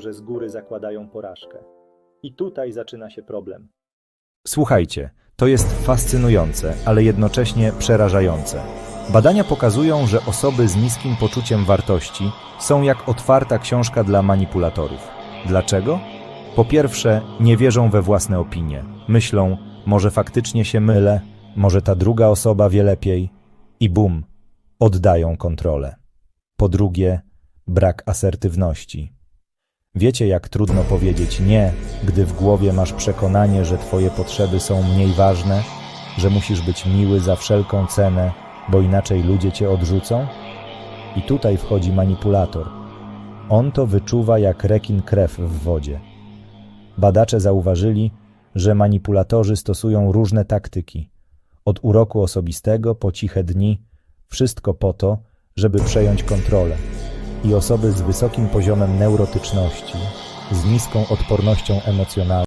że z góry zakładają porażkę. I tutaj zaczyna się problem. Słuchajcie, to jest fascynujące, ale jednocześnie przerażające. Badania pokazują, że osoby z niskim poczuciem wartości są jak otwarta książka dla manipulatorów. Dlaczego? Po pierwsze, nie wierzą we własne opinie. Myślą, może faktycznie się mylę, może ta druga osoba wie lepiej. I bum, oddają kontrolę. Po drugie, brak asertywności. Wiecie, jak trudno powiedzieć nie, gdy w głowie masz przekonanie, że twoje potrzeby są mniej ważne, że musisz być miły za wszelką cenę, bo inaczej ludzie cię odrzucą? I tutaj wchodzi manipulator. On to wyczuwa jak rekin krew w wodzie. Badacze zauważyli, że manipulatorzy stosują różne taktyki. Od uroku osobistego po ciche dni, wszystko po to, żeby przejąć kontrolę i osoby z wysokim poziomem neurotyczności, z niską odpornością emocjonalną,